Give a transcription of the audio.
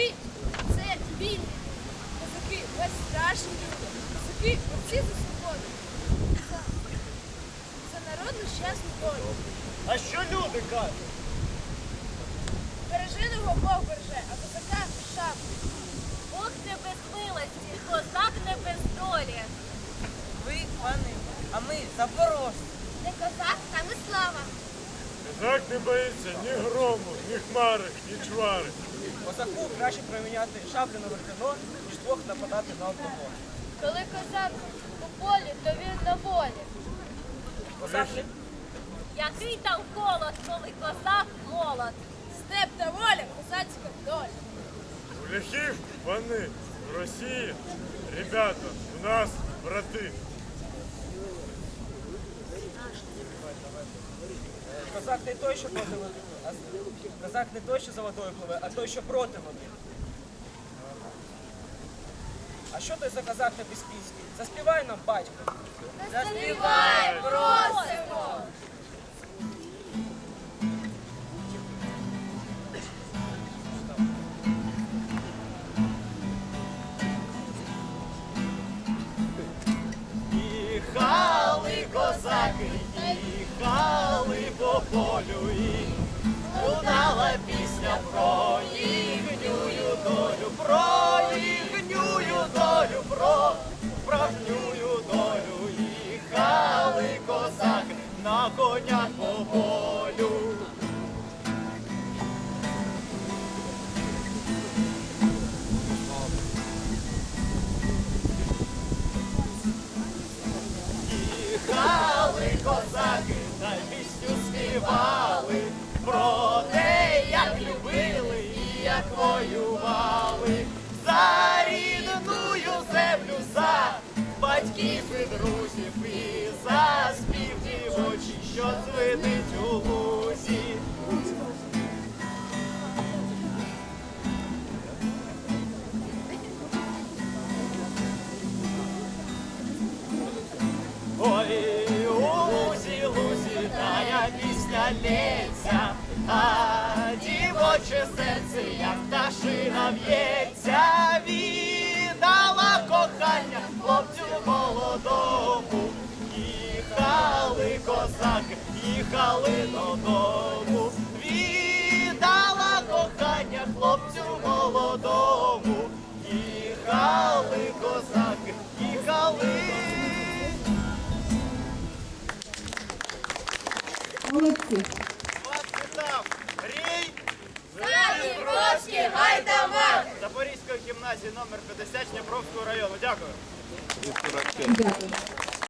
Козаки це вільні. Козаки безстрашні люди. Козаки борці за свободу. За, за народну щасну долю. А що люди кажуть? Береженого Бог береже, а козака шапку. Бог не без милості, козак не без долі. Ви пани, а ми запорожці. Не козак, там і слава. Козак не боїться ні грому, ні хмари, ні чвари. Козаку краще проміняти шаблю на верхено, ніж двох нападати на одного. Коли козак у полі, то він на волі. Козак не Який там холод, коли козак молод. Степ та воля, козацька доля. У ляхів вони, в Росії, ребята, у нас брати. Козак не той, що проти води, а козак не той, що за водою пливе, а той, що проти води. А що той за козак на Біспільський? Заспівай нам, батько. Заспівай, просимо. Полю і лунала пісня про їхнюю долю, про їхнюю долю, про справжнюю долю. Їхали козаки на конях по полю. Їхали пісню співали про те, як любили і як воювали за рідную землю, за батьків і друзів, пісня а дівоче серце, як пташина б'ється, віддала кохання хлопцю молодому. Їхали козаки, їхали додому, Молодці. Рій Дніпровський гайдамак! Запорізької гімназії номер 50 Дніпровського району. Дякую. Дякую.